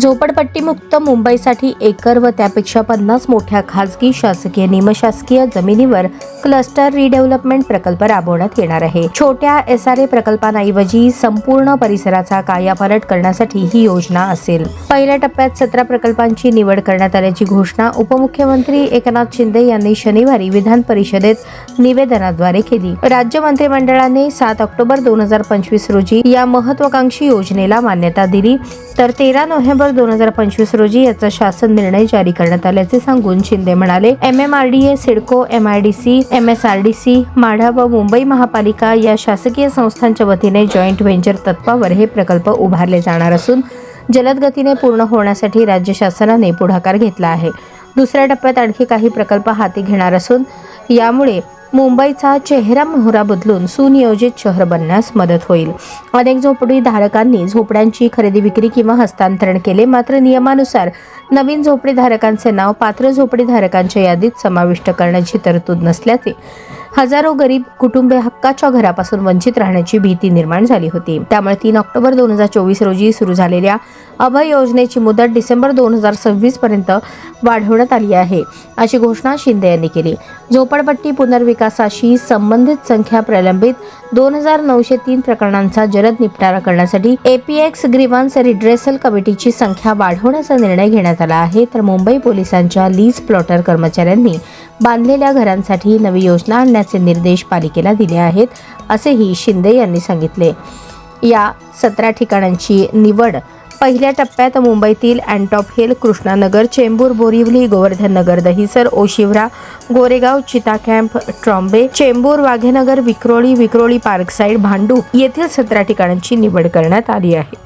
झोपडपट्टीमुक्त मुंबईसाठी एकर व त्यापेक्षा पन्नास मोठ्या खासगी शासकीय निमशासकीय जमिनीवर क्लस्टर रिडेव्हलपमेंट प्रकल्प राबवण्यात येणार आहे. छोट्या एस आर ए प्रकल्पांऐवजी संपूर्ण परिसराचा कायापालट करण्यासाठी ही योजना असेल. पहिल्या टप्प्यात सतरा प्रकल्पांची निवड करण्यात आल्याची घोषणा उपमुख्यमंत्री एकनाथ शिंदे यांनी शनिवारी विधान परिषदेत निवेदनाद्वारे केली. राज्य मंत्रिमंडळाने सात ऑक्टोबर दोन हजार पंचवीस रोजी या महत्वाकांक्षी योजनेला मान्यता दिली. तर तेरा नोव्हेंबर दोन हजार पंचवीस रोजी याचा शासन निर्णय जारी करण्यात आल्याचे सांगून शिंदे म्हणाले M M R D A CIDCO M I D C M S R D C Madha व मुंबई महापालिका या शासकीय संस्थांच्या वतीने जॉईंट व्हेंचर तत्वावर हे प्रकल्प उभारले जाणार असून जलद गतीने पूर्ण होण्यासाठी राज्य शासनाने पुढाकार घेतला आहे. दुसऱ्या टप्प्यात आणखी काही प्रकल्प हाती घेणार असून यामुळे मुंबईचा चेहरा मोहरा बदलून सुनियोजित शहर बनण्यास मदत होईल. अनेक झोपडी धारकांनी झोपड्यांची खरेदी विक्री किंवा हस्तांतरण केले मात्र नियमानुसार नवीन झोपडी धारकांचे नाव पात्र झोपडी धारकांच्या यादीत समाविष्ट करण्याची तरतूद नसल्याचे हजारो गरीब कुटुंबे हक्काच्या घरापासून वंचित राहण्याची भीती निर्माण झाली होती. त्यामुळे तीन ऑक्टोबर दोन हजार चोवीस रोजी सुरू झालेल्या अभय योजनेची मुदत डिसेंबर दोन हजार सव्वीस पर्यंत वाढवण्यात आली आहे अशी घोषणा शिंदे यांनी केली. झोपडपट्टी पुनर्विकासाशी संबंधित संख्या प्रलंबित दोन हजार नऊशे तीन प्रकरणांचा जलद निपटारा करण्यासाठी एपीएक्स ग्रीवान्स रिड्रेसल कमिटीची संख्या वाढवण्याचा निर्णय घेण्यात आला आहे तर मुंबई पोलिसांच्या लीज प्लॉटर कर्मचाऱ्यांनी बांधलेल्या घरांसाठी नवी योजना आणण्याचे निर्देश पालिकेला दिले आहेत असेही शिंदे यांनी सांगितले. या सतरा ठिकाणांची निवड पहिल्या टप्प्यात मुंबईतील Antop hill Krishnanagar Chembur Borivali Govardhan Nagar Dahisar Oshiwara Goregaon Cheeta camp Trombay Chembur Waghenagar Vikhroli Vikhroli parkside Bhandup येथील सतरा ठिकाणांची निवड करण्यात आली आहे.